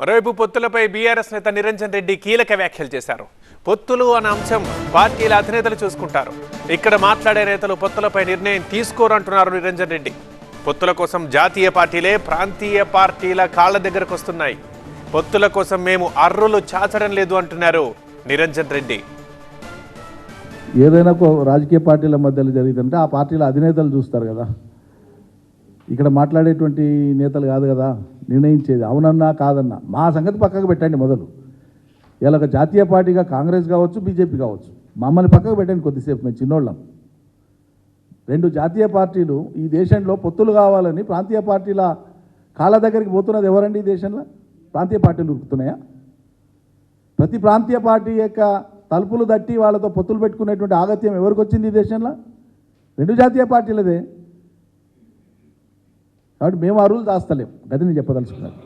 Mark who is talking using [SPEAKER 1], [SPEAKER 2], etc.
[SPEAKER 1] మరోవైపు పొత్తులపై బీఆర్ఎస్ నేత నిరంజన్ రెడ్డి కీలక వ్యాఖ్యలు చేశారు. పొత్తులు అనే అంశం పార్టీల అధినేతలు చూసుకుంటారు. ఇక్కడ మాట్లాడే నేతలు పొత్తులపై నిర్ణయం తీసుకోరంటున్నారు నిరంజన్ రెడ్డి. పొత్తుల కోసం జాతీయ పార్టీలే ప్రాంతీయ పార్టీల కాళ్ళ దగ్గరకు వస్తున్నాయి. పొత్తుల కోసం మేము అర్రులు చాచడం లేదు అంటున్నారు నిరంజన్ రెడ్డి.
[SPEAKER 2] ఏదైనా రాజకీయ పార్టీల మధ్యలో జరిగిందంటే ఆ పార్టీల అధినేతలు చూస్తారు కదా. ఇక్కడ మాట్లాడేటువంటి నేతలు కాదు కదా. నిర్ణయించేది అవునన్నా కాదన్నా మా సంగతి పక్కకు పెట్టండి మొదలు. ఇలా ఒక జాతీయ పార్టీగా కాంగ్రెస్ కావచ్చు బీజేపీ కావచ్చు మమ్మల్ని పక్కకు పెట్టండి కొద్దిసేపు మేము చిన్నోళ్ళం. రెండు జాతీయ పార్టీలు ఈ దేశంలో పొత్తులు కావాలని ప్రాంతీయ పార్టీల కాళ్ళ దగ్గరికి పోతున్నది ఎవరండి ఈ దేశంలో? ప్రాంతీయ పార్టీలు ఉరుకుతున్నాయా? ప్రతి ప్రాంతీయ పార్టీ యొక్క తలుపులు తట్టి వాళ్ళతో పొత్తులు పెట్టుకునేటువంటి ఆగత్యం ఎవరికి వచ్చింది ఈ దేశంలో? రెండు జాతీయ పార్టీలదే. కాబట్టి మేము రూల్ దాస్తలేం. గది నేను చెప్పదలుచుకున్నాను